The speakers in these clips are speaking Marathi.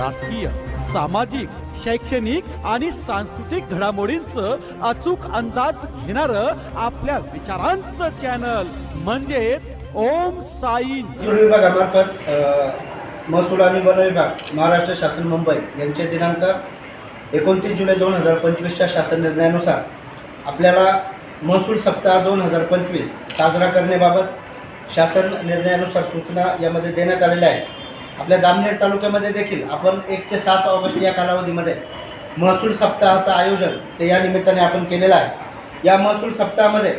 राजकीय सामाजिक शैक्षणिक आणि सांस्कृतिक घडामोडींचं अचूक अंदाज घेणार आपल्या विचारांचं चॅनल म्हणजेच ओम साई विभागामार्फत महसूल आणि वन विभाग महाराष्ट्र शासन मुंबई यांचे दिनांक एकोणतीस जुलै दोन हजार पंचवीसच्या शासन निर्णयानुसार आपल्याला महसूल सप्ताह दोन हजार पंचवीस साजरा करण्याबाबत शासन निर्णयानुसार सूचना यामध्ये देण्यात आलेल्या आहेत. आपल्या जामनेर तालुक्यामध्ये देखील आपण एक ते सात ऑगस्ट या कालावधीमध्ये महसूल सप्ताहाचं आयोजन ते या निमित्ताने आपण केलेलं आहे. या महसूल सप्ताहामध्ये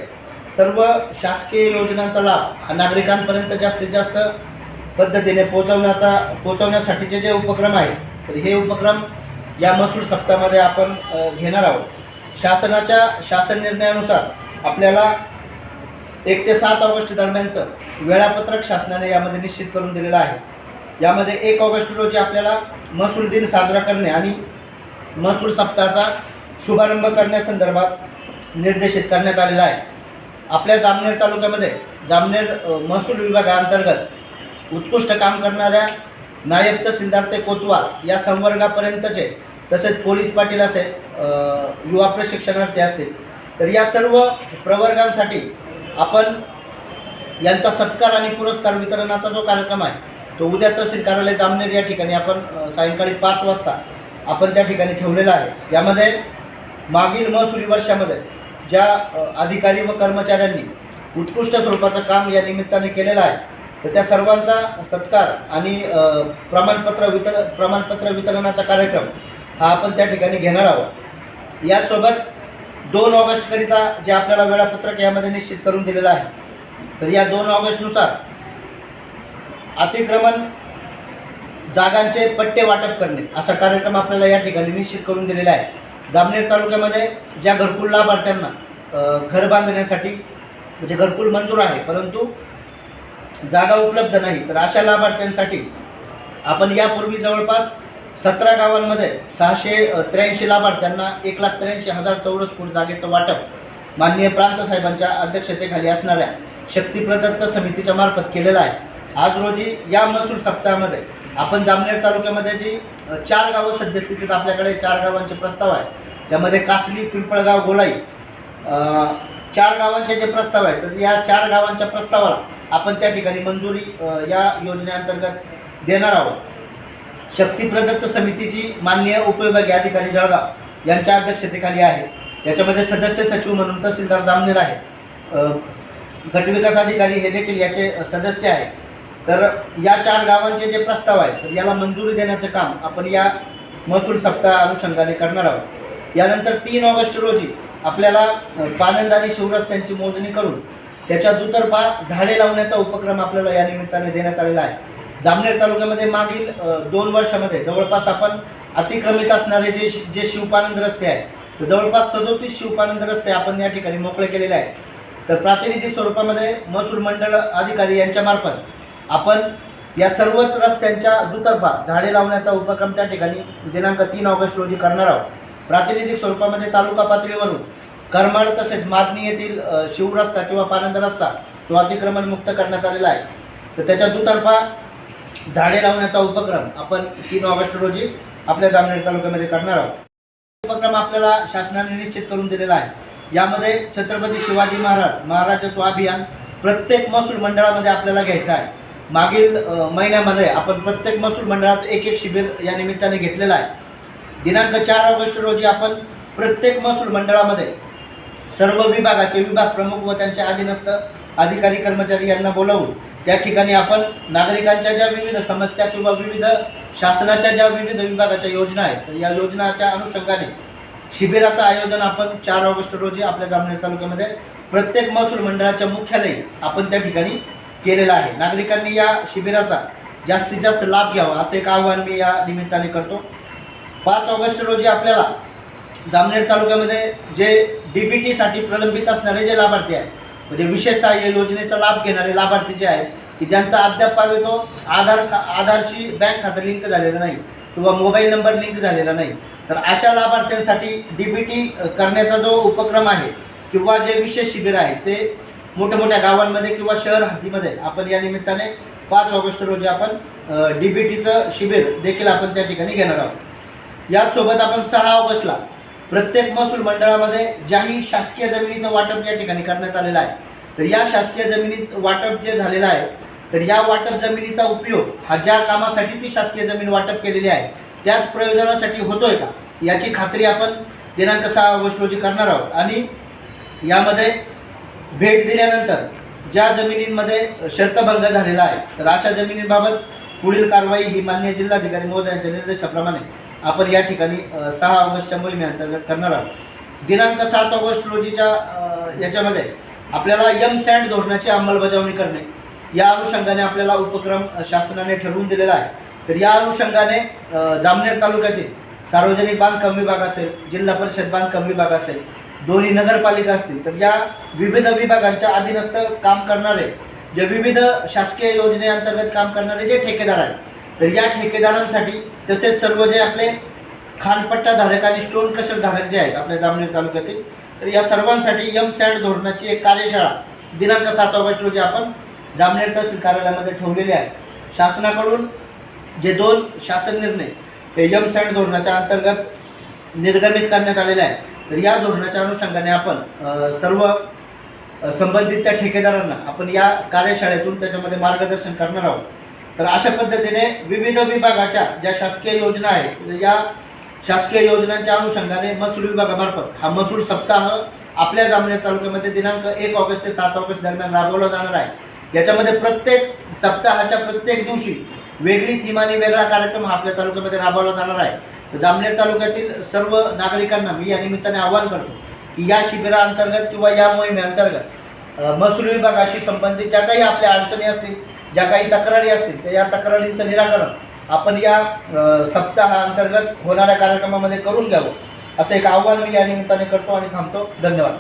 सर्व शासकीय योजनांचा लाभ हा नागरिकांपर्यंत जास्तीत जास्त पद्धतीने पोचवण्याचा पोचवण्यासाठीचे जे उपक्रम आहेत तर हे उपक्रम या महसूल सप्ताहामध्ये आपण घेणार आहोत. शासनाच्या शासन निर्णयानुसार आपल्याला एक ते सात ऑगस्ट दरम्यानचं वेळापत्रक शासनाने यामध्ये निश्चित करून दिलेलं आहे. यामध्ये एक ऑगस्ट रोजी आपल्याला महसूल दिन साजरा करणे आणि महसूल सप्ताहाचा शुभारंभ करण्यासंदर्भात निर्देशित करण्यात आलेला आहे. आपल्या जामनेर तालुक्यामध्ये जामनेर महसूल विभागाअंतर्गत उत्कृष्ट काम करणाऱ्या नायब तहसीलदार ते कोतवाल या संवर्गापर्यंतचे तसेच पोलीस पाटील असेल युवा प्रशिक्षणार्थी असतील. तर या सर्व प्रवर्गांसाठी आपण यांचा सत्कार आणि पुरस्कार वितरणाचा जो कार्यक्रम आहे तो उद्या तहसील कार्यालय जामनेर या ठिकाणी आपण सायंकाळी पाच वाजता आपण त्या ठिकाणी ठेवलेला आहे. यामध्ये मागील महसुली वर्षामध्ये ज्या अधिकारी व कर्मचाऱ्यांनी उत्कृष्ट स्वरूपाचं काम या निमित्ताने केलेलं आहे तर त्या सर्वांचा सत्कार आणि प्रमाणपत्र वितर प्रमाणपत्र वितरणाचा कार्यक्रम हा आपण त्या ठिकाणी घेणार आहोत. याचसोबत दोन ऑगस्टकरिता जे आपल्याला वेळापत्रक यामध्ये निश्चित करून दिलेलं आहे तर या दोन ऑगस्टनुसार अतिक्रमण जागांचे पट्टे वाटप करणे. असा कार्यक्रम आपल्याला या ठिकाणी निश्चित करून दिलेला आहे. जामनेर तालुक्यामध्ये ज्या घरकुल लाभार्थ्यांना घर बांधण्यासाठी म्हणजे घरकुल मंजूर आहे परंतु जागा उपलब्ध नाही तर अशा लाभार्थ्यांसाठी आपण यापूर्वी जवळपास सतरा गावांमध्ये सहाशे त्र्याऐंशी लाभार्थ्यांना एक लाख त्र्याऐंशी हजार चौरस फूट जागेचं वाटप माननीय प्रांत साहेबांच्या अध्यक्षतेखाली असणाऱ्या शक्ती प्रदत्त समितीच्या मार्फत केलेलं आहे. आज रोजी या महसूल सप्ताहामध्ये आपण जामनेर तालुक्यामध्ये जी चार गावं सद्यस्थितीत आपल्याकडे चार गावांचे प्रस्ताव आहे त्यामध्ये कासली पिंपळगाव गोलाई चार गावांचे जे प्रस्ताव आहेत तर या चार गावांच्या प्रस्तावाला आपण त्या ठिकाणी मंजुरी या योजनेअंतर्गत देणार आहोत. शक्ती प्रदत्त समितीची माननीय उपविभागीय अधिकारी जळगाव यांच्या अध्यक्षतेखाली आहे. याच्यामध्ये सदस्य सचिव म्हणून तहसीलदार जामनेर आहे. गटविकास अधिकारी हे देखील याचे सदस्य आहेत. तर या चार गावांचे जे प्रस्ताव आहेत तर याला मंजुरी देण्याचं काम आपण या महसूल सप्ताह अनुषंगाने करणार आहोत. यानंतर तीन ऑगस्ट रोजी आपल्याला पानंद आणि शिवरस्त्यांची मोजणी करून त्याच्या दुतर्फा झाडे लावण्याचा उपक्रम आपल्याला या निमित्ताने देण्यात आलेला आहे. जामनेर तालुक्यामध्ये मागील दोन वर्षामध्ये जवळपास आपण अतिक्रमित असणारे जे जे शिवपानंद रस्ते आहेत तर जवळपास सदोतीस शिवपानंद रस्ते आपण या ठिकाणी मोकळे केलेले आहेत. तर प्रातिनिधिक स्वरूपामध्ये महसूल मंडळ अधिकारी यांच्यामार्फत आपण या सर्वच रस्त्यांच्या दुतर्फा झाडे लावण्याचा उपक्रम त्या ठिकाणी दिनांक तीन ऑगस्ट रोजी करणार आहोत. प्रातिनिधिक स्वरूपामध्ये तालुका पातळीवरून करमाड तसेच मादणी येथील शिव रस्ता किंवा पानंद रस्ता जो अतिक्रमण मुक्त करण्यात आलेला आहे. तर त्याच्या दुतर्फा झाडे लावण्याचा उपक्रम आपण तीन ऑगस्ट रोजी आपल्या जामनेर तालुक्यामध्ये करणार आहोत. उपक्रम आपल्याला शासनाने निश्चित करून दिलेला आहे. यामध्ये छत्रपती शिवाजी महाराज महाराजस्व अभियान प्रत्येक महसूल मंडळामध्ये आपल्याला घ्यायचं आहे. मागील महिन्यामध्ये आपण प्रत्येक महसूल मंडळात एक एक शिबिर या निमित्ताने घेतलेलं आहे. दिनांक चार ऑगस्ट रोजी आपण प्रत्येक महसूल मंडळामध्ये सर्व विभागाचे विभाग प्रमुख व त्यांच्या अधीनस्थ अधिकारी कर्मचारी यांना बोलावून त्या ठिकाणी आपण नागरिकांच्या ज्या विविध समस्या किंवा विविध शासनाच्या ज्या विविध विभागाच्या योजना आहेत तर या योजनाच्या अनुषंगाने शिबिराचं आयोजन आपण चार ऑगस्ट रोजी आपल्या जामनेर तालुक्यामध्ये प्रत्येक महसूल मंडळाच्या मुख्यालयी आपण त्या ठिकाणी केलेला आहे. नागरिकांनी या शिबिराचा जास्तीत जास्त लाभ घ्यावा असं एक आवाहन मी या निमित्ताने करतो. पाच ऑगस्ट रोजी आपल्याला जामनेर तालुक्यामध्ये जे डी बी टीसाठी प्रलंबित असणारे जे लाभार्थी आहेत म्हणजे विशेष सहाय्य योजनेचा लाभ घेणारे लाभार्थी जे आहेत की ज्यांचा अद्याप पावे तो आधार का आधारशी बँक खातं लिंक झालेलं नाही किंवा मोबाईल नंबर लिंक झालेला नाही तर अशा लाभार्थ्यांसाठी डी बी टी करण्याचा जो उपक्रम आहे किंवा जे विशेष शिबिर आहे ते मोठ्या मोठ्या गावांमध्ये किंवा शहर हद्दीमध्ये आपण या निमित्ताने पाच ऑगस्ट रोजी आपण डी बी टीचं शिबिर देखील आपण त्या ठिकाणी घेणार आहोत. याचसोबत आपण सहा ऑगस्टला प्रत्येक महसूल मंडळामध्ये ज्याही शासकीय जमिनीचं वाटप या ठिकाणी करण्यात आलेलं आहे तर या शासकीय जमिनीचं वाटप जे झालेलं आहे तर या वाटप जमिनीचा उपयोग हा ज्या कामासाठी ती शासकीय जमीन वाटप केलेली आहे त्याच प्रयोजनासाठी होतोय का? याची खात्री आपण दिनांक सहा ऑगस्ट रोजी करणार आहोत. आणि यामध्ये भेट दिल्यानंतर ज्या जमिनींमध्ये शर्तभंग झालेला आहे तर अशा जमिनींबाबत पुढील कारवाई ही मान्य जिल्हाधिकारी महोदयांच्या निर्देशाप्रमाणे आपण या ठिकाणी सहा ऑगस्टच्या मोहिमेअंतर्गत करणार आहोत. दिनांक सात ऑगस्ट रोजीच्या याच्यामध्ये आपल्याला यम सँड धोरणाची अंमलबजावणी करणे या अनुषंगाने आपल्याला उपक्रम शासनाने ठरवून दिलेला आहे. तर या अनुषंगाने जामनेर तालुक्यातील सार्वजनिक बांधकाम विभाग असेल जिल्हा परिषद बांधकाम विभाग असेल दोन्ही नगरपालिका असतील तर या विविध विभागांच्या अधीनस्थ काम करणारे जे विविध शासकीय योजनेअंतर्गत काम करणारे जे ठेकेदार आहेत तर या ठेकेदारांसाठी तसेच सर्व जे आपले खानपट्टाधारक आणि स्टोन धारक जे आहेत आपल्या जामनेर तालुक्यातील तर या सर्वांसाठी यम सॅड धोरणाची एक कार्यशाळा दिनांक सात ऑगस्ट रोजी आपण जामनेर तहसील कार्यालयामध्ये ठेवलेली आहे. शासनाकडून जे दोन शासन निर्णय हे यम सॅड धोरणाच्या अंतर्गत निर्गमित करण्यात आलेले आहे तर या धोरणाच्या अनुषंगाने आपण सर्व संबंधित त्या ठेकेदारांना आपण या कार्यशाळेतून त्याच्यामध्ये मार्गदर्शन करणार आहोत. तर अशा पद्धतीने विविध विभागाच्या ज्या शासकीय योजना आहेत म्हणजे या शासकीय योजनांच्या अनुषंगाने महसूल विभागामार्फत हा महसूल सप्ताह आपल्या जामनेर तालुक्यामध्ये दिनांक एक ऑगस्ट ते सात ऑगस्ट दरम्यान राबवला जाणार आहे. याच्यामध्ये प्रत्येक सप्ताहाच्या प्रत्येक दिवशी वेगळी थीम आणि वेगळा कार्यक्रम हा आपल्या तालुक्यामध्ये राबवला जाणार आहे. जामनेर तालुक्यातील सर्व नागरिकांना मी या निमित्ताने आवाहन करतो की या शिबिराअंतर्गत किंवा या मोहिमेअंतर्गत महसूल विभागाशी संबंधित ज्या काही आपल्या अडचणी असतील ज्या काही तक्रारी असतील तर या तक्रारींचं निराकरण आपण या सप्ताहाअंतर्गत होणाऱ्या कार्यक्रमामध्ये करून घ्यावं असं एक आव्हान मी या निमित्ताने करतो आणि थांबतो. धन्यवाद.